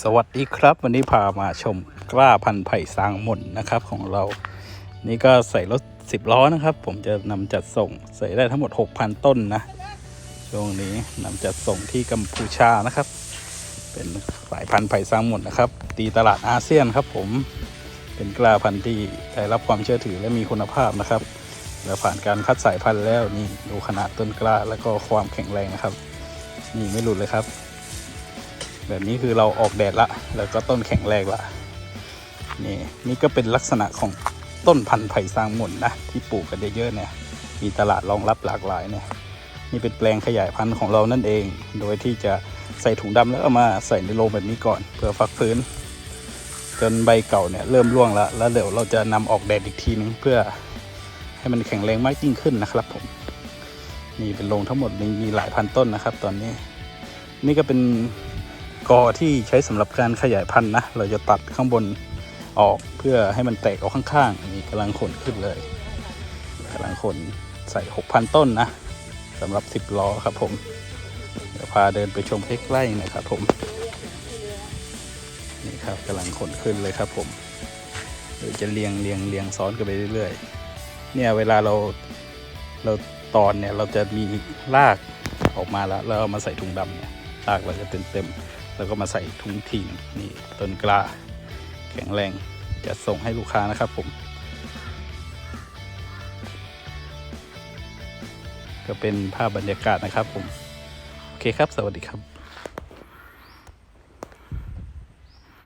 สวัสดีครับ วันนี้พามาชมกล้าพันธุ์ไผ่สร้างหม่นนะครับของเรา นี่ก็ใส่รถ 10 ล้อนะครับ ผมจะนำจัดส่งใส่ได้ทั้งหมด 6,000 ต้นนะ ช่วงนี้นำจัดส่งที่กัมพูชานะครับ เป็นสายพันธุ์ไผ่สร้างหม่นนะครับ ตีตลาดอาเซียนครับผมเป็นกล้าพันธุ์ที่ได้รับความเชื่อถือและมีคุณภาพนะครับ และผ่านการคัดสายพันธุ์แล้วนี่ดูขนาดต้นกล้าแล้วก็ความแข็งแรงนะครับ นี่ไม่หลุดเลยครับ แบบนี้คือเราออกแดดละ แล้วก็ต้นแข็งแรงละนี่นี่ก็เป็นลักษณะของต้นพันธุ์ไผ่สร้างหม่นนะ ที่ปลูกกันเยอะๆเนี่ย มีตลาดรองรับหลากหลายเนี่ย นี่เป็นแปลงขยายพันธุ์ของเรานั่นเอง โดยที่จะใส่ถุงดำแล้วเอามาใส่ในโรงแบบนี้ก่อนเพื่อฟักฟื้น จนใบเก่าเนี่ยเริ่มร่วงแล้ว แล้วเดี๋ยวเราจะนำออกแดดอีกทีนึงเพื่อให้มันแข็งแรงมากยิ่งขึ้นนะครับผม นี่เป็นโรงทั้งหมดมีมีหลายพันต้นนะครับ ตอนนี้ นี่ก็เป็น กอที่ใช้สำหรับการขยายพันธุ์นะ เราจะตัดข้างบนออกเพื่อให้มันแตกออกข้างๆนี่กำลังขนขึ้นเลยกำลังขนใส่ 6,000 ต้นนะสำหรับ 10 ล้อครับผม เดี๋ยวพาเดินไปชมใกล้ๆหนะครับผมนี่ครับกำลังขนขึ้นเลยครับผมเดี๋ยวจะเรียงเรียงเรียงซ้อนกันไปเรื่อยๆ เนี่ยเวลาเราเราตอนเนี่ยเราจะมีรากออกมาแล้วแล้วเอามาใส่ถุงดำเนี่ยรากเราจะเต็มๆ แล้วก็มาใส่ถุงทิ้งนี่ต้นกล้า แข็งแรงจะส่งให้ลูกค้านะครับผม ก็เป็นภาพบรรยากาศนะครับผม โอเคครับ สวัสดีครับ